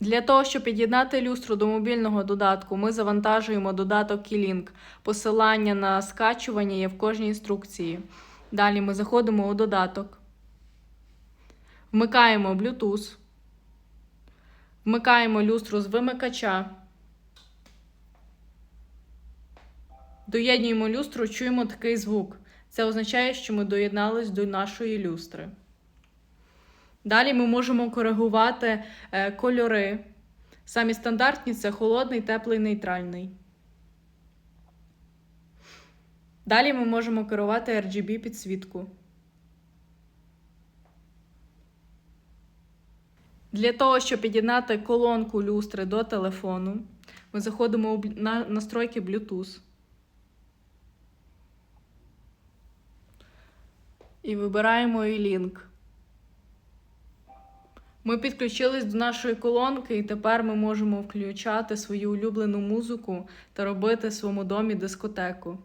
Для того, щоб під'єднати люстру до мобільного додатку, ми завантажуємо додаток Keylink. Посилання на скачування є в кожній інструкції. Далі ми заходимо у додаток, вмикаємо Bluetooth, вмикаємо люстру з вимикача. Доєднуємо люстру, чуємо такий звук. Це означає, що ми доєднались до нашої люстри. Далі ми можемо коригувати е, кольори. Самі стандартні це холодний, теплий, нейтральний. Далі ми можемо керувати RGB підсвітку. Для того, щоб під'єднати колонку люстри до телефону, ми заходимо у настройки Bluetooth. І вибираємо E-Link. Ми підключились до нашої колонки, і тепер ми можемо включати свою улюблену музику та робити в своєму домі дискотеку.